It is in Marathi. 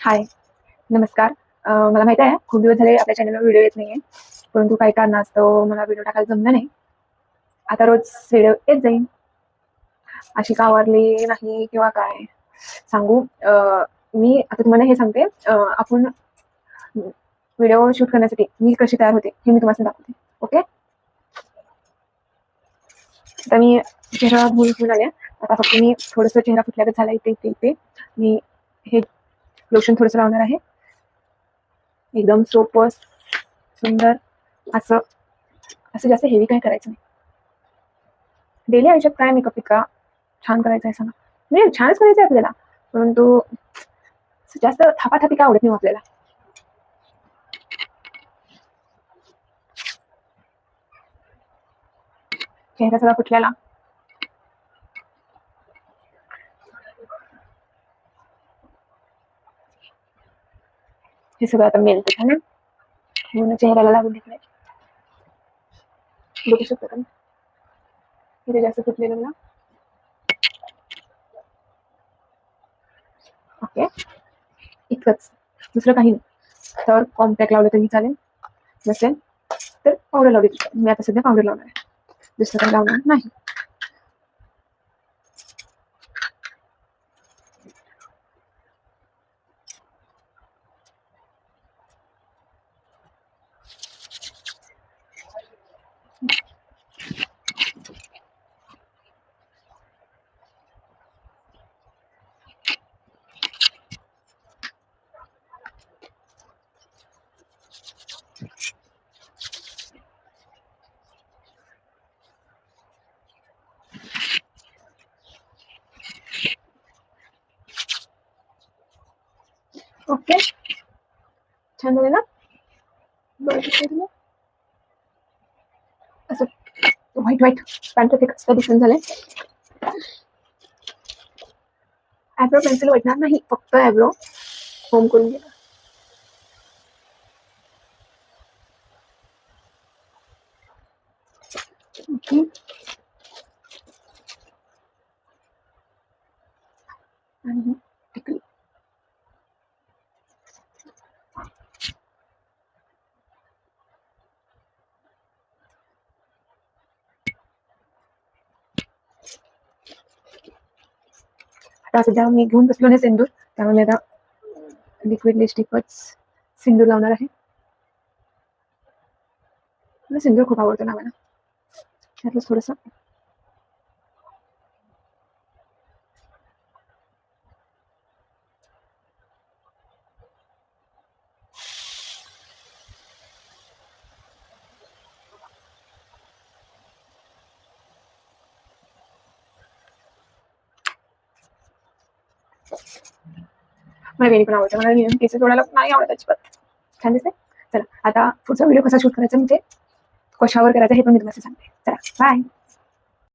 हाय नमस्कार. मला माहिती आहे खूप दिवस झाले आपल्या चॅनलवर व्हिडिओ येत नाहीये. परंतु काही कारणास्तव मला व्हिडिओ टाकायला जमलं नाही. आता रोज व्हिडिओ येत जाईल अशी का आवरली नाही किंवा काय? सांगू? मी आता तुम्हाला हे सांगते. आपण व्हिडिओ शूट करण्यासाठी मी कशी तयार होते हे मी तुम्हाला दाखवते. ओके आता मी चेहरा भूल घेऊन आले. आता फक्त मी थोडंसं चेहरा फुटल्यागत झाला इथे इथे इथे. मी हे लोशन थोडंसं लावणार आहे. एकदम सोपं सुंदर असं असं जास्त हेवी काय करायचं नाही. डेली आयुष्यात काय मेकअप इतका छान करायचा आहे सांगा म्हणजे छानच करायचं आहे आपल्याला. परंतु जास्त थापाथापी काय आवडत नाही हो आपल्याला. चेहरा सगळा फुटल्याला हे सगळं आता मेलते का ना. म्हणून चेहऱ्याला लागून घेतलंय बघू शकता का इथे जास्त फुटलेलं ना. ओके. इतकंच. दुसरं काही नाही. तर कॉम्पॅक्ट लावलं तरी चालेल. नसेल तर पावडर लावली मी आता सध्या पावडर लावणार आहे. दुसरं काही लावणार नाही ओके छान झालं ना? बरं असं व्हाईट व्हाईट पॅन्ट ते कसं दिसून झालंय. ॲब्रो पेन्सिल वाटणार नाही. फक्त ॲब्रो होम करून गेला आणि आता सध्या मी घेऊन बसलो नाही सिंदूर त्यामुळे मी आता लिक्विड लिपस्टिकच सिंदूर लावणार आहे. मला सिंदूर खूप आवडतो ना मला. त्यातलंच थोडंसं मला वेणी पण आवडते. मला नियम केस जोडायला नाही आवडत अजिबात. छान दिसते चला आता पुढचा व्हिडिओ कसा शूट करायचा म्हणजे कशावर करायचं हे पण मी तुम्हाला सांगते. चला बाय